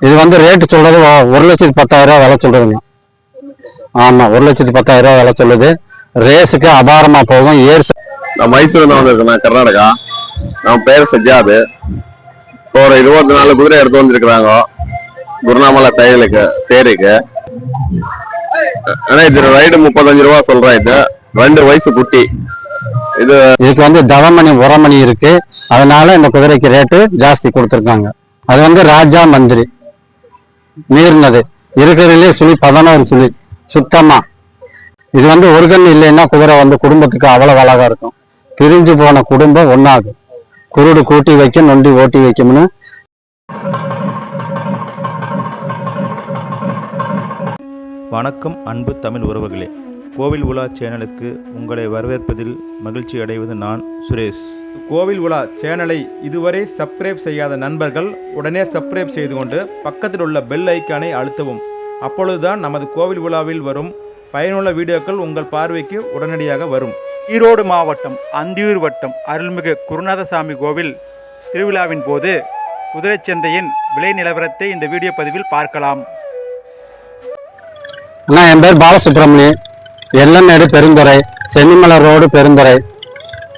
இது வந்து ரேட்டு சொல்றது ஒ- ஒரு லட்சத்தி பத்தாயிரம் ரூபாய் விலை சொல்றதுங்க. ஆமா ஒரு லட்சத்தி பத்தாயிரம் ரூபாய் விலை சொல்லுது. ரேஸுக்கு அபாரமா போகும். ஏர் நான் மைசூர் தான் வந்திருக்கேன் கர்நாடகா. நான் பேர் சஜ்ஜாது இப்போ ஒரு இருபத்தி நாலு குதிரை எடுத்து வந்திருக்கிறாங்க. குருநாமலை தையலுக்கு தேருக்கு. ஆனா இது ரைடு முப்பத்தஞ்சு ரூபா சொல்றேன் இது. ரெண்டு வயசு குட்டி. இது இதுக்கு வந்து தவமணி உரமணி இருக்கு. அதனால இந்த குதிரைக்கு ரேட்டு ஜாஸ்தி கொடுத்துருக்காங்க. அது வந்து ராஜா மந்திரி. நீர்னது இருக்கிறதுலே சுழி பதினோரு சுழி சுத்தமா. இது வந்து ஒரு கண் இல்லைன்னா குதிரை வந்து குடும்பத்துக்கு அவ்வளவு அழகா இருக்கும். பிரிஞ்சு போன குடும்பம் ஒண்ணாகும் குருடு கூட்டி வைக்கும் நொண்டி ஓட்டி வைக்கும்னு. வணக்கம் அன்பு தமிழ் உறவுகளே. கோவில் உலா சேனலுக்கு உங்களை வரவேற்பதில் மகிழ்ச்சி அடைவது நான் சுரேஷ். கோவில் உலா சேனலை இதுவரை சப்ஸ்கிரைப் செய்யாத நண்பர்கள் உடனே சப்ஸ்கிரைப் செய்து கொண்டு பக்கத்தில் உள்ள பெல் ஐக்கானை அழுத்தவும். அப்பொழுதுதான் நமது கோவில் உலாவில் வரும் பயனுள்ள வீடியோக்கள் உங்கள் பார்வைக்கு உடனடியாக வரும். ஈரோடு மாவட்டம் அந்தியூர் வட்டம் அருள்மிகு குருநாதசாமி கோவில் திருவிழாவின் போது குதிரைச் சந்தையின் விலை நிலவரத்தை இந்த வீடியோ பதிவில் பார்க்கலாம். அண்ணா என் பேர் பாலசுப்ரமணி எல்லமேடு பெருந்துறை சென்னிமலை ரோடு பெருந்துறை.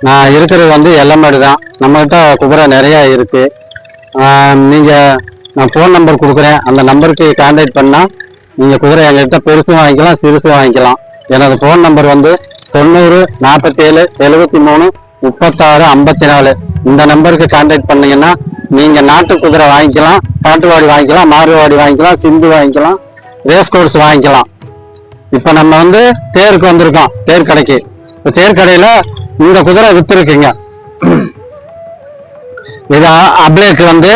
நான் இருக்கிறது வந்து எல்லமேடு தான். நம்மகிட்ட குதிரை நிறையா இருக்குது நீங்கள் நான் ஃபோன் நம்பர் கொடுக்குறேன். அந்த நம்பருக்கு கான்டாக்ட் பண்ணால் நீங்கள் குதிரை எங்கள்கிட்ட பெருசும் வாங்கிக்கலாம் சிறுசும் வாங்கிக்கலாம். எனது ஃபோன் நம்பர் வந்து தொண்ணூறு நாற்பத்தேழு எழுபத்தி மூணு முப்பத்தாறு ஐம்பத்தி நாலு இந்த நம்பருக்கு கான்டாக்ட் பண்ணீங்கன்னா நீங்கள் நாட்டு குதிரை வாங்கிக்கலாம் காட்டுவாடி வாங்கிக்கலாம் மாறுவாடி வாங்கிக்கலாம் சிந்து வாங்கிக்கலாம் ரேஸ் கோர்ஸ் வாங்கிக்கலாம். இப்ப நம்ம வந்து தேருக்கு வந்திருக்கோம் தேர் கடைக்கு. இப்ப தேர் கடையில இந்த குதிரை வித்துருக்குங்க. இது அப்ளேக்கு வந்து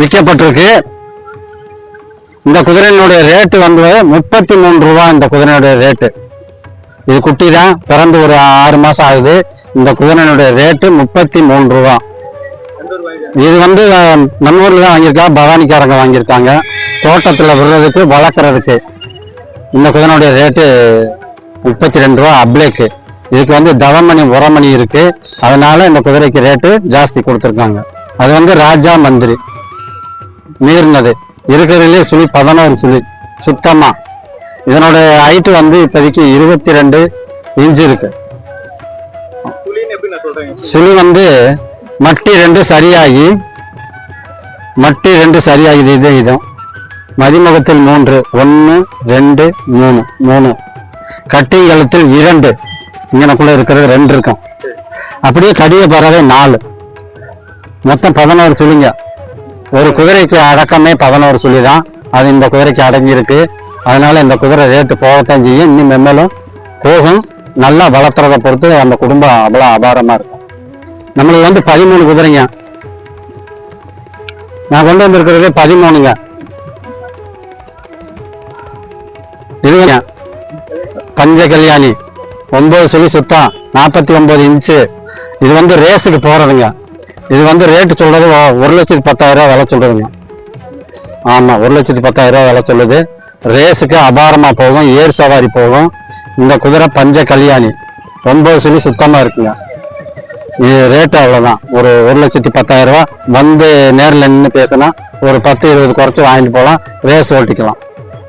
விற்கப்பட்டிருக்கு இந்த குதிரையினுடைய ரேட்டு வந்து முப்பத்தி மூணு ரூபா இந்த குதிரையினுடைய ரேட்டு. இது குட்டி தான் பிறந்து ஒரு ஆறு மாசம் ஆகுது. இந்த குதிரையினுடைய ரேட்டு முப்பத்தி மூணு ரூபா. இது வந்து நம்ம ஊர்ல தான் வாங்கியிருக்கா பவானிக்காரங்க வாங்கியிருக்காங்க. தோட்டத்துல விடுறதுக்கு வளர்க்குறதுக்கு. இந்த குதிரையுடைய ரேட்டு முப்பத்தி ரெண்டு ரூபா அப்ளேக்கு. இதுக்கு வந்து தவமணி உரமணி இருக்கு. அதனால இந்த குதிரைக்கு ரேட்டு ஜாஸ்தி கொடுத்துருக்காங்க. அது வந்து ராஜா மந்திரி. நீர்னது இருக்கிறதுலே சுழி பதினோரு சுழி. சுத்தமா. இதனோட ஹைட்டு வந்து இப்போதைக்கு இருபத்தி ரெண்டு இன்ச்சு இருக்கு. சுழி வந்து மட்டி ரெண்டு சரியாகி மட்டி ரெண்டு சரியாகி இது இதுவும் மதிமுகத்தில் மூன்று ஒன்று ரெண்டு மூணு. மூணு. கட்டிங்களத்தில் இரண்டு. இங்கனக்குள்ள இருக்கிறது ரெண்டு இருக்கும். அப்படியே கடிய பறவை நாலு. மொத்தம் பதினோரு சுழிங்க. ஒரு குதிரைக்கு அடக்கமே பதினோரு சுழி தான். அது இந்த குதிரைக்கு அடங்கியிருக்கு. அதனால இந்த குதிரை ரேட்டு போகத்தான் செய்யும். இன்னும் மெம்மலும் போகும். நல்லா வளர்த்துறதை பொறுத்து அந்த குடும்பம் அவ்வளோ அபாரமாக இருக்கும். நம்மளுக்கு வந்து பதிமூணு குதிரைங்க. நான் கொண்டு வந்திருக்கிறது பதிமூணுங்க. இதுங்க பஞ்ச கல்யாணி. ஒன்பது சொல்லி சுத்தம் நாற்பத்தி ஒன்பது இன்ச்சு இது வந்து ரேஸுக்கு போகிறதுங்க இது வந்து ரேட்டு சொல்கிறது ஒரு லட்சத்து பத்தாயிரரூவா விலை சொல்கிறதுங்க ஆமாம் ஒரு லட்சத்து பத்தாயிரரூவா விலை சொல்லுது. ரேஸுக்கு அபாரமாக போகும் ஏர் சவாரி போகும். இந்த குதிரை பஞ்ச கல்யாணி. ஒன்பது சொல்லி சுத்தமாக இருக்குங்க. இது ரேட்டு அவ்வளோதான் ஒரு ஒரு லட்சத்தி பத்தாயிரரூவா வந்து நேரில் நின்று பேசினா ஒரு பத்து இருபது குறைச்சி வாங்கிட்டு போகலாம் ரேஸ் ஓட்டிக்கலாம்.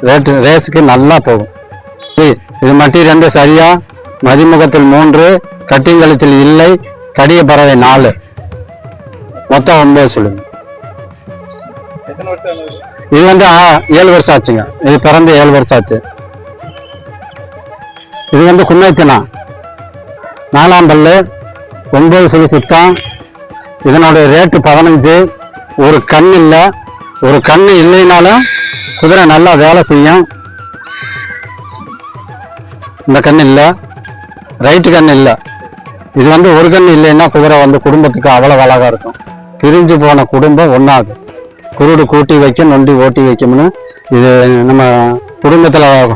ரேட்டு ரேஸுக்கு நல்லா போகும். இது மட்டும் ரெண்டு சரியா மதிமுகத்தில் மூன்று கட்டிங்கலத்தில் இல்லை கடிய பறவை நாலு. மொத்தம் ஒன்பது சொல்லுங்க. இது வந்து ஆ, ஏழு வருஷம் ஆச்சுங்க. இது பிறந்து ஏழு வருஷம் ஆச்சு. இது வந்து கும்மைத்தினா நாலாம் பல்லு ஒன்பது சொல்லி சுத்தம் இதனுடைய ரேட்டு பதினஞ்சு ஒரு கண் இல்லை. ஒரு கண் இல்லைனாலும் குதிரை நல்லா வேலை செய்யும். இந்த கண் இல்லை. ரைட்டு கண் இல்லை. இது வந்து ஒரு கண் இல்லைன்னா குதிரை வந்து குடும்பத்துக்கு அவ்வளோ அழகாக இருக்கும். பிரிஞ்சு போன குடும்பம் ஒன்றாகும் குருடு கூட்டி வைக்கும் நொண்டி ஓட்டி வைக்கும்னு இது நம்ம குடும்பத்தில்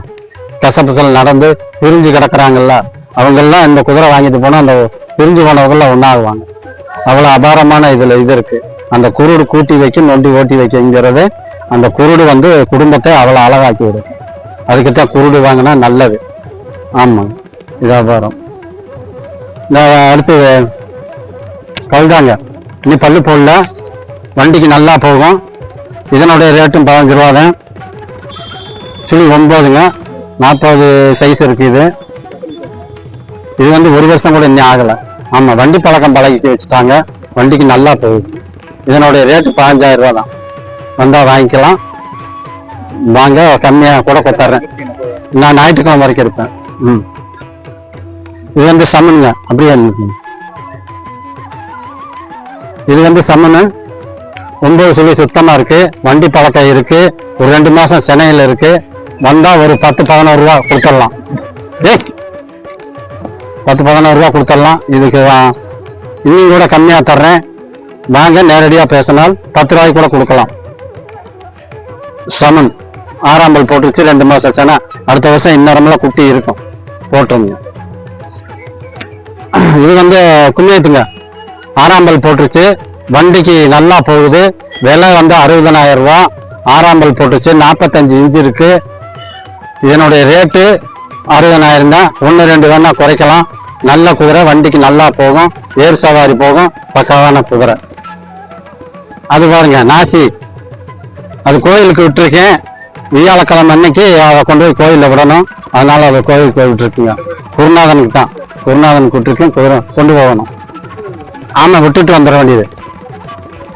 கசப்புகள் நடந்து பிரிஞ்சு கிடக்குறாங்கல்ல அவங்கெல்லாம் இந்த குதிரை வாங்கிட்டு போனால் அந்த பிரிஞ்சு போனவங்களாம் ஒன்றாகுவாங்க அவ்வளோ அபாரமான இதில் இது இருக்குது அந்த குருடு கூட்டி வைக்கும் நொண்டி ஓட்டி வைக்குங்கிறது அந்த குருடு வந்து குடும்பத்தை அவ்வளோ அழகாக்கி விடும் அதுக்கிட்ட குருடு வாங்கினா நல்லது. ஆமாங்க வியாபாரம். இந்த அடுத்து கழுதாங்க இனி பல்லு போடல வண்டிக்கு நல்லா போகும். இதனுடைய ரேட்டும் பதினஞ்சு ரூபா தான். சுழி ஒம்பதுங்க நாற்பது சைஸ் இருக்குது இது. வந்து ஒரு வருஷம் கூட இன்னும் ஆகலை. ஆமாம் வண்டி பழக்கம் பழகி வச்சுட்டாங்க. வண்டிக்கு நல்லா போகுது. இதனுடைய ரேட்டு பதினஞ்சாயிரம் ரூபா தான். வந்தால் வாங்கிக்கலாம். வாங்க கம்மியாக கூட கொடுத்துட்றேன் நான் ஞாயிற்றுக்கிழமை வரைக்கும் இருப்பேன். ம். இது வந்து சமனுங்க. அப்படியே இது வந்து சமனு ஒன்பது சொல்லி சுத்தமாக இருக்குது வண்டி பழக்கம் இருக்குது ஒரு ரெண்டு மாதம் சென்னையில் இருக்குது வந்தால் ஒரு பத்து பதினோரு ரூபா கொடுத்துடலாம். ஏ பத்து பதினோரு ரூபா கொடுத்துடலாம். இதுக்கு இன்னும் கூட கம்மியாக தர்றேன். வாங்க நேரடியாக பேசினால் பத்து ரூபாய்க்கு கூட கொடுக்கலாம். சமன். ஆறாம்பல் போட்டுச்சு ரெண்டு மாதம் ஆச்சுன்னா அடுத்த வருஷம் இந்நேரமெல்லாம் குட்டி இருக்கும். போட்டுருங்க. இது வந்து கும்மியத்துங்க. ஆறாம்பல் போட்டுருச்சு வண்டிக்கு நல்லா போகுது. விலை வந்து அறுபதனாயிரம் ரூபா. ஆறாம்பல் போட்டுச்சு நாற்பத்தஞ்சு இன்ச்சு இருக்கு. இதனுடைய ரேட்டு அறுபதனாயிரம் தான் ஒன்று ரெண்டு வேணால் குறைக்கலாம். நல்ல குதிரை வண்டிக்கு நல்லா போகும். ஏர் சவாரி போகும். பக்காவான குதிரை. அது பாருங்க நாசி. அது கோயிலுக்கு விட்டுருக்கேன். வியாழக்கிழமை அன்னைக்கு அதை கொண்டு போய் கோயிலில் விடணும். அதனால் அதை கோயிலுக்கு போய் விட்டுருக்குங்க குருநாதனுக்கு தான். குருநாதனுக்கு விட்டுருக்கேன். குதிரை கொண்டு போகணும். ஆமாம் விட்டுட்டு வந்துட வேண்டியது.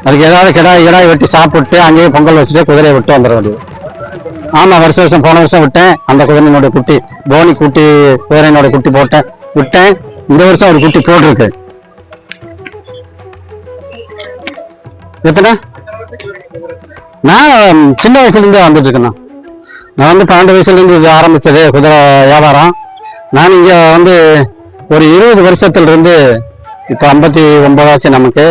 அதுக்கு ஏதாவது கிடாய் கிடாய் வெட்டி சாப்பிட்டு அங்கேயே பொங்கல் வச்சுட்டு குதிரையை விட்டு வந்துட வேண்டியது. ஆமாம் வருஷம் வருஷம் போன வருஷம் விட்டேன். அந்த குதிரையினுடைய குட்டி போனி குட்டி குதிரையினோட குட்டி போட்டேன். விட்டேன். இந்த வருஷம் ஒரு குட்டி போட்டிருக்கு. எத்தனை? நான் சின்ன வயசுலேருந்தே வந்துட்டு இருக்கேண்ணா நான் வந்து பன்னெண்டு வயசுலேருந்து இது ஆரம்பித்தது குதிரை வியாபாரம். நான் இங்கே வந்து ஒரு இருபது வருஷத்துலேருந்து இப்போ ஐம்பத்தி ஒன்பதாச்சு நமக்கு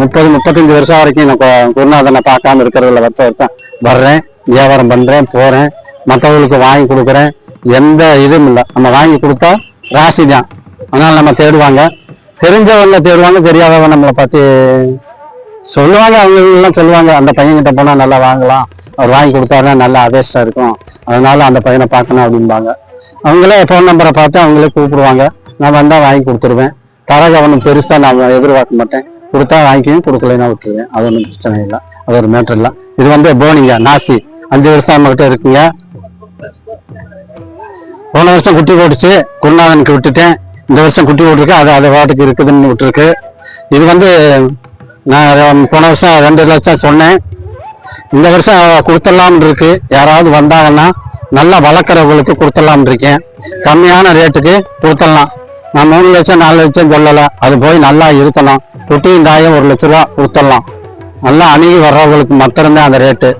முப்பது முப்பத்தஞ்சு வருஷம் வரைக்கும் நான் குருநாதனை பார்க்காம இருக்கிறதுல வருஷம் வருஷம் வர்றேன் வியாபாரம் பண்ணுறேன் போகிறேன் மற்றவங்களுக்கு வாங்கி கொடுக்குறேன். எந்த இதுவும் இல்லை. நம்ம வாங்கி கொடுத்தா ராசி தான். அதனால் நம்ம தேடுவாங்க. தெரிஞ்சவங்க தேடுவாங்க தெரியாதவங்க நம்மளை பார்த்து சொல்லுவாங்க அவங்க எல்லாம் சொல்லுவாங்க அந்த பையன்கிட்ட போனால் நல்லா வாங்கலாம். அவர் வாங்கி கொடுத்தாருன்னா நல்லா அதேஸ்டா இருக்கும். அதனால அந்த பையனை பார்க்கணும் அப்படிம்பாங்க. அவங்களே ஃபோன் நம்பரை பார்த்து அவங்களே கூப்பிடுவாங்க. நான் வந்தால் வாங்கி கொடுத்துருவேன். தரக ஒன்றும் பெருசாக நான் எதிர்பார்க்க மாட்டேன். கொடுத்தா வாங்கிக்குவேன் கொடுக்கலன்னா விட்டுருவேன். அது ஒன்றும் பிரச்சனை இல்லை. அது ஒரு மேட்டர் இல்லை. இது வந்து போனிங்க நாசி. அஞ்சு வருஷம் நம்மகிட்ட இருக்குங்க. போன வருஷம் குட்டி போட்டுச்சு. குருநாதனுக்கு விட்டுட்டேன். இந்த வருஷம் குட்டி போட்டிருக்கு. அது அது வாட்டுக்கு இருக்குதுன்னு விட்டுருக்கு. இது வந்து நான் போன வருஷம் ரெண்டு லட்சம் சொன்னேன். இந்த வருஷம் கொடுத்துடலாம்னு இருக்கு. யாராவது வந்தாங்கன்னா நல்லா வளர்க்குறவங்களுக்கு கொடுத்துடலாம்னு இருக்கேன். கம்மியான ரேட்டுக்கு கொடுத்துடலாம். நான் மூணு லட்சம் நாலு லட்சம் சொல்லலை. அது போய் நல்லா இருக்கணும். குட்டியும் தாயும் ஒரு லட்ச ரூபா கொடுத்துடலாம். நல்லா அணுகி வர்றவங்களுக்கு மாத்திரம்தான் அந்த ரேட்டு.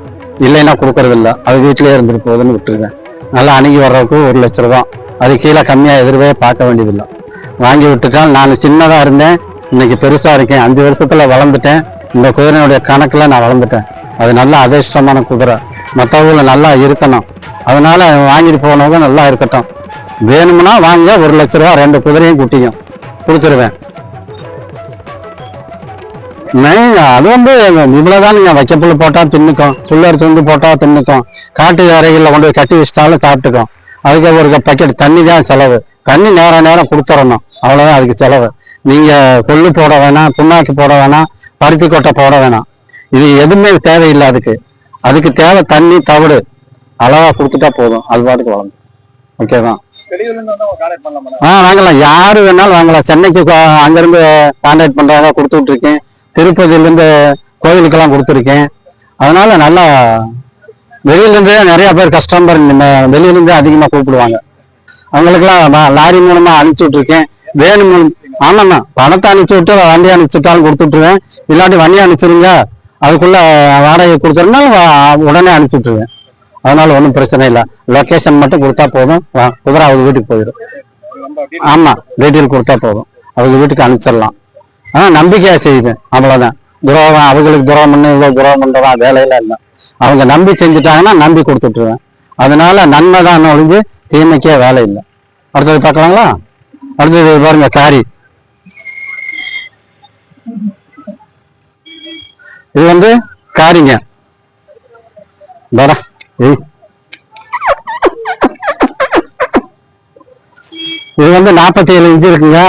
இல்லைன்னா கொடுக்கறது அது வீட்டிலே இருந்துட்டு போகுதுன்னு விட்டுருக்கேன் நல்லா அணுகி வர்றதுக்கு ஒரு லட்ச ரூபா. அது கீழே கம்மியாக எதிர்வே பார்க்க வேண்டியதில்லை. வாங்கி விட்டுட்டால் நான் சின்னதாக இருந்தேன். இன்னைக்கு பெருசாக இருக்கேன். அஞ்சு வருஷத்துல வளர்ந்துட்டேன். இந்த குதிரையினுடைய கணக்குல நான் வளர்ந்துட்டேன். அது நல்ல அதிர்ஷ்டமான குதிரை. மற்றவங்கள நல்லா இருக்கணும். அதனால வாங்கிட்டு போனவங்க நல்லா இருக்கட்டும். வேணும்னா வாங்க ஒரு லட்ச ரூபா ரெண்டு குதிரையும் குட்டியும் கொடுத்துருவேன். அது வந்து இவ்வளவுதான் நீங்க வைக்கப்புல்லு போட்டா தின்னுக்கும். புல்லர் துண்டு போட்டா தின்னுக்கும். காட்டு அறைகளில் கொண்டு போய் கட்டி வச்சிட்டாலும் சாப்பிட்டுக்கும். அதுக்கு ஒரு பக்கெட் தண்ணி தான் செலவு. தண்ணி நேரம் நேரம் கொடுத்துடணும் அவ்வளவுதான் அதுக்கு செலவு. நீங்க கொள்ளு போட வேணாம் புண்ணாக்கு போட வேணாம் பருத்தி கொட்டை போட வேணாம். இது எதுவுமே தேவையில்லை அதுக்கு. அதுக்கு தேவை தண்ணி தவிடு. அளவா கொடுத்துட்டா போதும். அது பாட்டுக்கு வளரும் ஓகேவா? ஆ வாங்கலாம். யாரு வேணாலும் வாங்கலாம். சென்னைக்கு அங்கிருந்து கான்டாக்ட் பண்றவங்க கொடுத்துட்டு இருக்கேன் திருப்பதியில இருந்து கோயிலுக்கெல்லாம் கொடுத்துருக்கேன். அதனால நல்லா வெளியில இருந்தே நிறைய பேர் கஸ்டமர் வெளியில இருந்தே அதிகமா கூப்பிடுவாங்க. அவங்களுக்குலாம் லாரி மூலமா அனுப்பிச்சு விட்டுருக்கேன். வேணும் ஆமாம்மா. பணத்தை அனுப்பிச்சு விட்டு வண்டி அனுப்பிச்சுட்டாலும் கொடுத்துட்ருவேன் இல்லாட்டி வண்டி அனுப்பிச்சிருங்க. அதுக்குள்ள வாடகை கொடுத்துருந்தாலும் உடனே அனுப்பிச்சுட்ருவேன் அதனால ஒன்றும் பிரச்சனை இல்லை. லொக்கேஷன் மட்டும் கொடுத்தா போதும். குதிரை அவங்க வீட்டுக்கு போயிடும். ஆமாம் டீட்டெயில் கொடுத்தா போதும். அவங்க வீட்டுக்கு அனுப்பிச்சிடலாம். ஆனால் நம்பிக்கையாக செய்யுது அவ்வளோதான் துரோகம் அவங்களுக்கு துரோகம் பண்ணு இவ்வளவு துரோகம் பண்ணுறதா வேலையில இல்லை. அவங்க நம்பி செஞ்சுட்டாங்கன்னா நம்பி கொடுத்துட்ருவேன் அதனால நன்மை தான் ஒழிஞ்சு தீமைக்கே வேலை இல்லை. அடுத்தது பார்க்கலாங்களா? அடுத்தது பாருங்க காரி இது வந்து காரிங்க. வரா இது வந்து நாற்பத்தி ஏழு இன்ச்சு இருக்குங்க.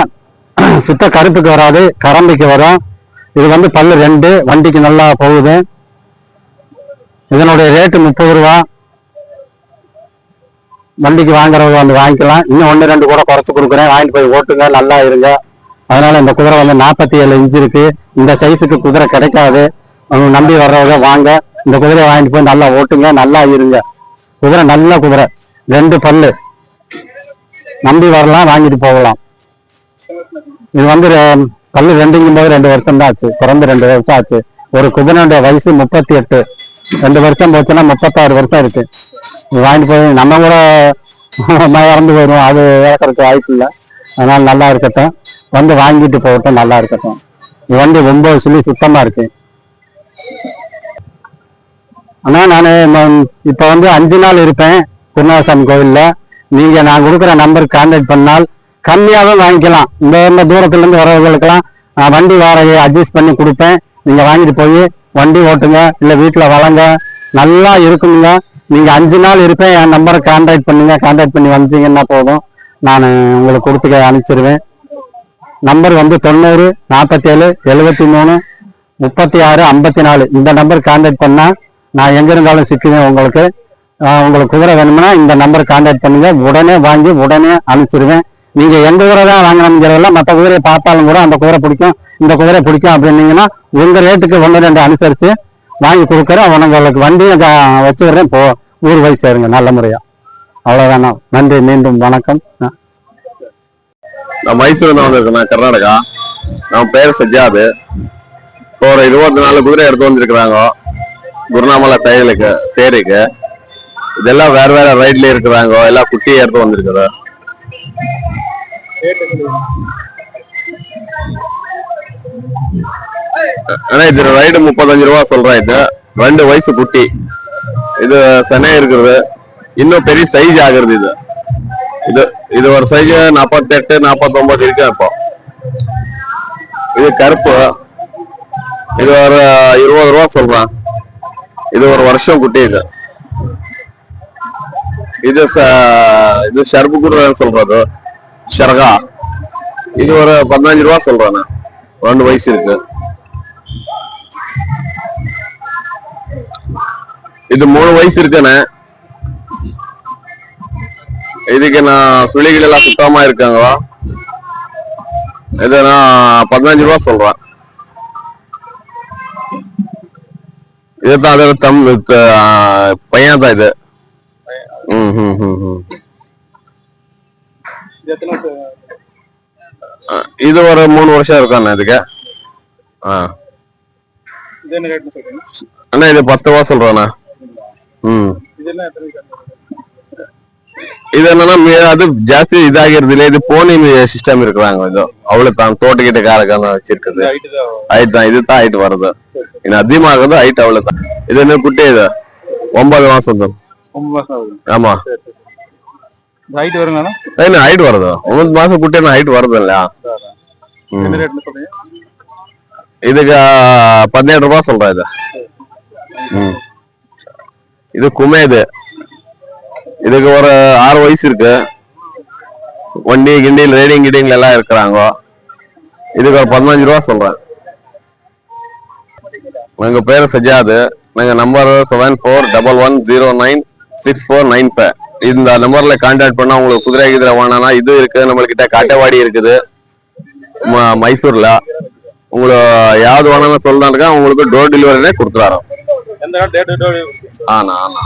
சுத்த கருப்புக்கு வராது கரம்பிக்கு வரும். இது வந்து பல்லு ரெண்டு வண்டிக்கு நல்லா போகுது. இதனுடைய ரேட்டு முப்பது ரூபா. வண்டிக்கு வாங்குறவங்க வந்து வாங்கிக்கலாம். இன்னும் ஒன்று ரெண்டு கூட குறைச்சி கொடுக்குறேன். வாங்கிட்டு போய் ஓட்டுங்க நல்லா இருங்க. அதனால இந்த குதிரை வந்து நாற்பத்தி ஏழு இன்ச்சு இருக்கு. இந்த சைஸுக்கு குதிரை கிடைக்காது. அவங்க நம்பி வர்றவங்க வாங்க. இந்த குதிரையை வாங்கிட்டு போய் நல்லா ஓட்டுங்க. நல்லா இருங்க. குதிரை நல்ல குதிரை. ரெண்டு பல்லு. நம்பி வரலாம் வாங்கிட்டு போகலாம். இது வந்து பல்லு ரெண்டுங்கும் போது ரெண்டு வருஷம் தான் ஆச்சு. பிறந்து ரெண்டு வருஷம் ஆச்சு. ஒரு குதிரையுடைய வயசு முப்பத்தி எட்டு ரெண்டு வருஷம் போச்சுன்னா முப்பத்தாறு வருஷம் இருக்கு. இது வாங்கிட்டு போய் நம்ம கூட இறந்து போயிடும் அது இறக்கறதுக்கு வாய்ப்பு இல்லை. அதனால நல்லா இருக்கட்டும். வந்து வாங்கிட்டு போகட்டும் நல்லா இருக்கட்டும். இது வண்டி ரொம்ப சொல்லி சுத்தமா இருக்கு. ஆனா நான் இப்போ வந்து அஞ்சு நாள் இருப்பேன் குருநாதசாமி கோவில்ல நீங்க நான் கொடுக்குற நம்பருக்கு கான்டாக்ட் பண்ணால் கம்மியாகவும் வாங்கிக்கலாம். இந்த இந்த தூரத்துல இருந்து வரவங்களுக்கெல்லாம் நான் வண்டி வாடகையை அட்ஜஸ்ட் பண்ணி கொடுப்பேன். நீங்க வாங்கிட்டு போய் வண்டி ஓட்டுங்க இல்ல வீட்டுல வளங்க. நல்லா இருக்குங்க. நீங்க அஞ்சு நாள் இருப்பேன் என் நம்பரை கான்டாக்ட் பண்ணுங்க. கான்டாக்ட் பண்ணி வந்தீங்கன்னா போதும். நான் உங்களுக்கு கொடுத்து அனுப்பிச்சிருவேன். நம்பர் வந்து தொண்ணூறு நாற்பத்தேழு எழுபத்தி மூணு முப்பத்தி ஆறு ஐம்பத்தி நாலு இந்த நம்பர் கான்டாக்ட் பண்ணால் நான் எங்கே இருந்தாலும் சிக்குவேன் உங்களுக்கு. உங்களுக்கு குதிரை வேணும்னா இந்த நம்பர் கான்டாக்ட் பண்ணுங்க. உடனே வாங்கி உடனே அனுப்பிச்சிருவேன். நீங்கள் எந்த குதிரை தான் வாங்கணுங்கிறதெல்லாம் மற்ற குதிரையை பார்த்தாலும் கூட அந்த குதிரை பிடிக்கும். இந்த குதிரை பிடிக்கும் அப்படின்னீங்கன்னா உங்கள் ரேட்டுக்கு ஒன்று ரெண்டு அனுசரித்து வாங்கி கொடுக்குறேன். உங்களுக்கு வண்டியை கா- வச்சுக்கிறேன் போ ஊர் போய் சேருங்க. நல்ல முறையாக அவ்வளோதானா நன்றி. மீண்டும் வணக்கம். நான் மைசூர்ல வந்திருக்கேன். கர்நாடகா. நான் பேர் சஜாது. இப்போ ஒரு இருபத்தி நாலு குதிரை எடுத்து வந்திருக்கிறாங்க. குருநாமலை தையலுக்கு தேருக்கு. இதெல்லாம் வேற வேற ரைட்ல இருக்கிறாங்க. எல்லாம் குட்டியை எடுத்து வந்திருக்குது. ஆனா இது ரைடு முப்பத்தஞ்சு ரூபா சொல்றேன் இது. ரெண்டு வயசு குட்டி. இது சென்னை இருக்கிறது. இன்னும் பெரிய சைஸ் ஆகுறது இது. இது இது ஒரு சைஸ் நாற்பத்தெட்டு நாற்பத்தொன்பது இருக்கு இப்போ இது கருப்பு. இது ஒரு இருபது ரூபா சொல்றேன். இது ஒரு வருஷம் குட்டி இது. இது ச- இது ஷர்பு குருன்னு சொல்றது. ஷர்கா. இது ஒரு பதினஞ்சு ரூபா சொல்றேன் ரெண்டு வயசு இருக்கு. இது மூணு வயசு இருக்குண்ணே. இதுக்கு நான் சுழிகள் எல்லாம் சுத்தமா இருக்காங்க இது நான் பதினஞ்சு ரூபா சொல்றேன். இதுதான் அதோட தம் பையன் தான் இது. ம் ம் ம் இது ஒரு மூணு வருஷம் இருக்காண்ணே இதுக்கு. ஆ. அண்ணா இது பத்து ரூபா சொல்றேண்ணா. ம். மே- அது ஜாஸ்தி இதாகிறது இல்ல. இது போனி சிஸ்டம் இருக்கிறாங்க இது அவ்வளவு தான் தோட்டக்கிட்ட காரக்கான வச்சிருக்குது ஹைட் தான். தான். ஹைட் வருது இது அதிகமாகுது ஹைட் அவ்வளவு தான். இது என்ன குட்டி இது? ஒன்பது மாசம் தான். ஆமா. ஹைட் வருங்கண்ணா என்ன ஹைட் வருது? ஒன்பது மாசம் குட்டி ஹைட் வருது இல்லையா. இதுக்கு பதினேழு ரூபாய் சொல்றேன் இது. இது குமே இது இதுக்கு ஒரு ஆறு வயசு இருக்கு. வண்டி கிண்டியில் ரேடிங் கிண்டிங்ல எல்லாம் இருக்கிறாங்க. இதுக்கு ஒரு பதினஞ்சு ரூபா சொல்றேன். எங்க பேரு சஜாது. நாங்க number seven four double one zero nine six four nine five இந்த நம்பர்ல கான்டாக்ட் பண்ணா உங்களுக்கு குதிரை குதிரை வேணாம்னா இது இருக்கு. நம்மள்கிட்ட காட்டவாடி இருக்குது. மைசூர்ல. உங்களுக்கு யாவது வேணும்னு சொல்றாங்க உங்களுக்கு டோர் டெலிவரினே டேட் ஆனா ஆனா.